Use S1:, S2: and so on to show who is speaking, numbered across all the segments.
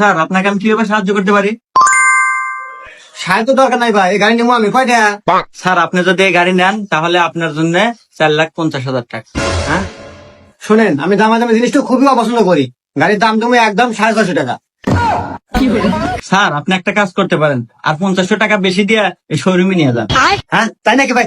S1: Sir আপনাকে আমি কীভাবে সাহায্য করতে পারি
S2: সাহায্য দরকার নাই ভাই এই গাড়ি নেব আমি কয়টা
S1: স্যার আপনি যদি এই গাড়ি নেন তাহলে আপনার জন্য চার লাখ পঞ্চাশ হাজার টাকা
S2: হ্যাঁ শোনেন আমি দামাদামি জিনিসটা খুবই অপছন্দ করি গাড়ির দাম তুমি একদম সাড়ে ছশো টাকা
S1: স্যার আপনি একটা কাজ করতে পারেন আর পঞ্চাশশো টাকা বেশি দিয়ে এই শোরুমে নিয়ে যান
S2: হ্যাঁ তাই নাকি ভাই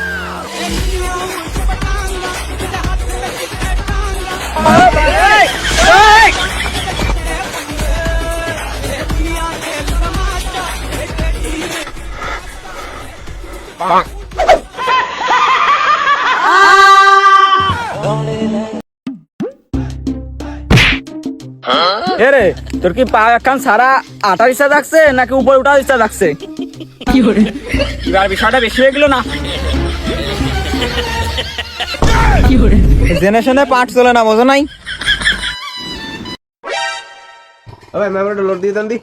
S3: এ রে তোর কি পা একখান সারা আটার ইচ্ছা থাকছে নাকি উপরে উঠার ইচ্ছা থাকছে? এবার বিষয়টা বেশি হয়ে গেল না। জেনে শুনে পাঠ চলে না বোঝো নাই?
S4: ভাই মেমোরিটা লোড দিয়ে দেন দি।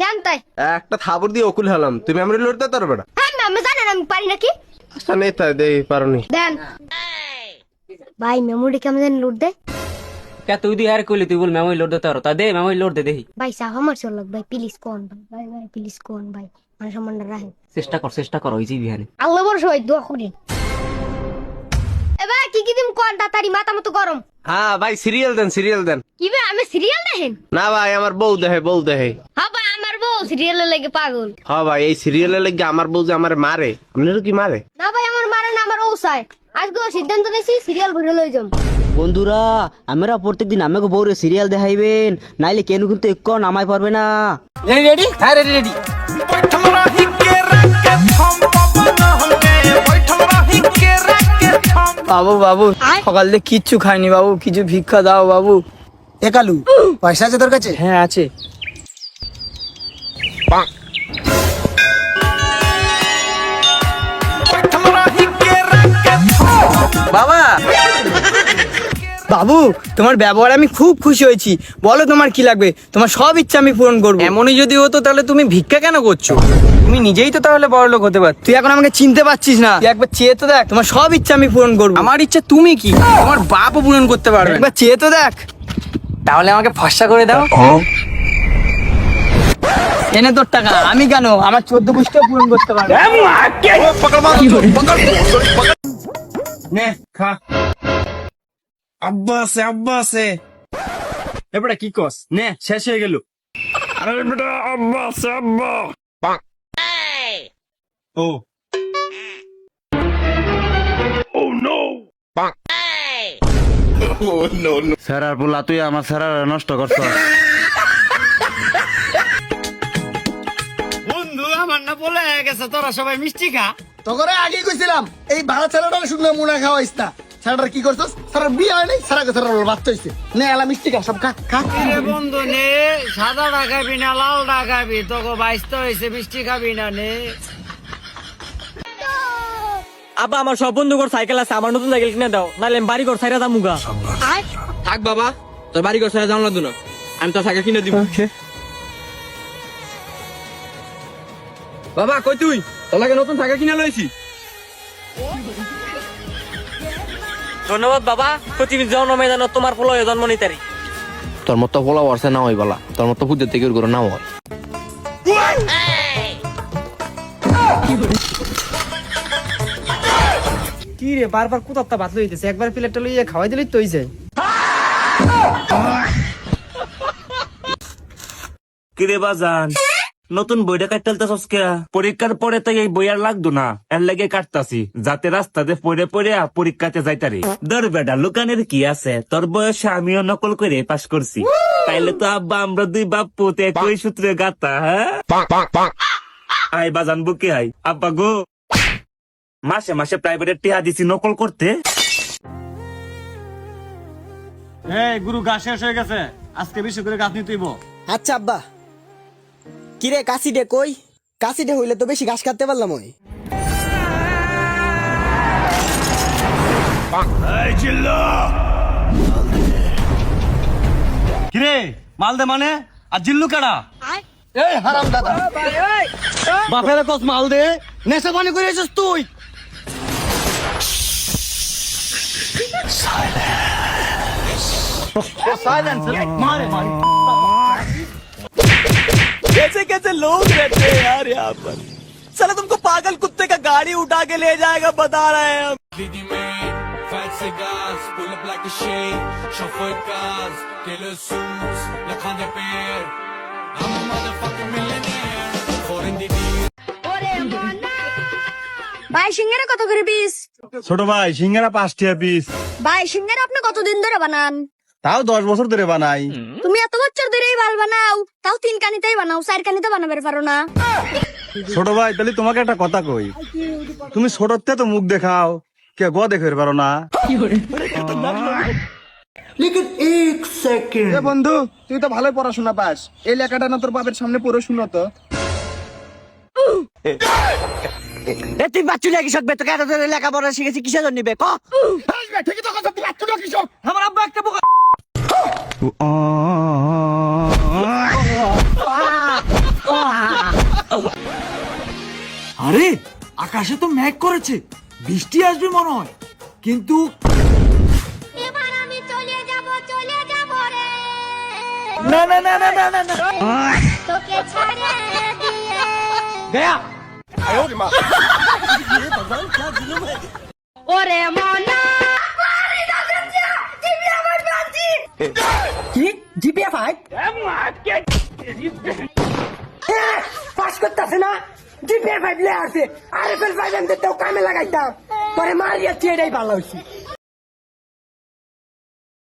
S5: দেন তাই।
S4: একটা থাবর দিয়ে অকুল হলাম। তুই মেমোরি লোড দিতে পারবে না?
S5: হ্যাঁ ম্যাম জানেন আমি পারি নাকি?
S4: আচ্ছা নেই তাই দেই পারোনি
S5: দেন। ভাই মেমোরি কেমন জানি লোড দে
S6: কে তুই দিয়ে আর কইলি তুই বল মেমোরি লোড দিতে পারো। তা দে মেমোরি লোড দে দেখি।
S5: ভাই সাহ আমার চল ভাই প্লিজ কোন ভাই ভাই ভাই প্লিজ কোন ভাই। মানে সম্মানটা রাখেন।
S6: চেষ্টা কর চেষ্টা কর ওই যে বিহানে।
S5: আল্লাহ বড় সবাই দোয়া করেন। এবার কি কি দিম কোন তাড়াতাড়ি? মাথা মতো গরম।
S4: হ্যাঁ ভাই সিরিয়াল দেন সিরিয়াল দেন।
S5: কি ভাই আমি সিরিয়াল দেখেন?
S4: না ভাই আমার বউ দেহে বউ দেহে
S5: হ্যাঁ ভাই আমার বউ সিরিয়ালে লেগে পাগল।
S4: হ্যাঁ ভাই এই সিরিয়ালে লেগে আমার বউ যে আমার মারে। আপনারও কি মারে?
S5: না ওসায় আজকে সিদ্ধান্ত নিয়েছি সিরিয়াল ভরে লই যাম।
S6: বন্ধুরা আমরা প্রত্যেকদিন আমাকে বউরে সিরিয়াল দেখাইবেন নাইলে কেন কিন্তু একটু নামাই পারবে না।
S3: রেডি রেডি হ্যাঁ রেডি রেডি বাবু বাবু সকাল থেকে কিচ্ছু খাইনি বাবু কিছু ভিক্ষা দাও বাবু।
S2: একালু পয়সা আছে তোর কাছে?
S3: হ্যাঁ আছে। বাবু তোমার ব্যবহারে আমি খুব খুশি হয়েছি। বলো তোমার কি লাগবে? তোমার সব ইচ্ছা আমি পূরণ করব। এমনই যদি হতো তাহলে তুমি ভিক্ষা কেন করছ? তুমি নিজেই তো তাহলে বড় লোক হতে পার তুই এখন আমাকে চিনতে পারছিস না। তুই একবার চেয়ে তো দেখ। তোমার সব ইচ্ছা আমি পূরণ করব। আমার ইচ্ছা তুমি কি? তোমার বাপও পূরণ করতে পারবে একবার চেয়ে তো দেখ। তাহলে আমাকে ফর্সা করে দাও। এনে তোর টাকা। আমি কেন? আমার চোদ্দ পুষ্টিও পূরণ করতে পারবে
S1: নে খা। আব্বা আছে আব্বা আছে। এবারে কি কস? নে শেষ হয়ে গেল। আরে বেটা আব্বা আছে আব্বা। ও।
S7: স্যারার পোলা তুই আমার স্যারার নষ্ট করছ।
S1: বন্ধু আমার না বলে গেছে তোরা সবাই মিষ্টি খা।
S2: তোকে আগে কইছিলাম এই ভাড়া ছেলেটার শুকনো মুনা খাওয়াইস না। ছেলেটার কি করছস? সারা বিয়ে হয় নাই? সারা কথা বাচ্চা হইছে। নে এলা মিষ্টি খা সব খা খা।
S1: রে বন্ধু নে সাদা খাবি না লাল খাবি? তোকে বাইসতে হয়েছে মিষ্টি খাবি না নে।
S3: আব্বা আমার সব বন্ধু ঘর সাইকেল আছে আমার নতুন সাইকেল কিনে দাও। নাহলে আমি বাড়ি ঘর সাইরা দাম মুগা
S6: থাক বাবা তোর বাড়ি ঘর ছেড়ে জানলা দুনো আমি তোর সাইকেল কিনে দিব। বাবা কই তুই? তোর লাগে নতুন সাইকেল কিনে লইছি। ধন্যবাদ বাবা পৃথিবীর জন্ম ময়দানে তোমার ফলো জন্ম নিতারি তোর মতো বলা বর্ষে না হই বলা তোর মতো পুজো থেকে করে নাও হয়
S3: কি রে বারবার কোথাও বাতলো হইতেছে একবার প্লেটটা লইয়া খাওয়াই দিলেই তো হইছে
S8: কিরে বাজান? নতুন বইটা কাটতেলতেছস কে পরীক্ষার পরে তো এই বই আর লাগতো না। এর লাগে কাটতাছি। যাতে রাস্তাতে পড়ে পড়ে পরীক্ষাতে যাইতারি। দর বেটা লুকানের কি আছে? তোর বয়সে আমিও নকল করে পাশ করছি। তাইলে তো আব্বা আমরা দুই বাপ পুতে একই সূত্রে গাতা হ্যাঁ? আই বাজান বুকে আই আব্বা গো। মাসে মাসে প্রাইভেটের টিহা দিছি নকল করতে।
S1: এই গুরু গাছ শেষ হয়ে গেছে। আজকে বেশি করে গাছ নিতেইব
S2: আচ্ছা আব্বা। কিরে কাশি ডে কই? কাশি ডে হইলে তো বেশি ঘাস কাটতে পারলাম ওই।
S1: কিরে মাল দে মানে? আর জিল্লু কেডা?
S9: এই হারাম দাদা।
S1: বাপের কস মাল দে নেশা পানি করে এসেছিস তুই।
S10: कैसे कैसे लोग रहते हैं यार यहाँ पर साला तुमको पागल कुत्ते का गाड़ी उठा के ले जाएगा बता रहे हैं हम
S5: ভাই সিঙ্গারা কত করে পিস
S1: ছোট ভাই সিঙ্গারা পাঁচটি পিস
S5: ভাই সিঙ্গারা আপনি কতদিন ধরে বানান
S1: তাও দশ বছর ধরে বানাই।
S5: তুমি এত বছর ধরেই ভালো বানাও তাও তিন কানিতেই বানাও চার কানিতে বানাবে পারো না।
S1: ছোট ভাই তাহলে তোমাকে একটা কথা কই। তুমি ছোটতে তো মুখ দেখাও কে গ দেখে পারো না।
S9: এ বন্ধু তুই তো ভালোই পড়াশোনা পাস। এই লেখাটা না তোর বাপের সামনে পড়ে শুনো তো।
S10: এ তুই বাচ্চু লেগে শিখবে তোকে এত লেখাপড়া শিখেছি কিসের জন্য নিবে ক?
S9: ঠিকই তো কথা তুই একটু কৃষক।
S10: আমার আব্বা একটা বোকা
S11: আরে আকাশে তো মেঘ করেছে। বৃষ্টি আসবে মনে হয়। কিন্তু
S5: এবার আমি চলে যাব চলে যাব রে।
S10: না না না না না না না।
S5: তোকে ছাড়ে দিয়ে।
S10: গয়া
S5: ওরে মনা।
S10: জিপিএ ফাইভ পাস করতেছে না? জিপিএ ফাইভ লে আসে আর তো কামে লাগাইতাম। পরে মারিয়া চেড়াই ভালো হয়েছে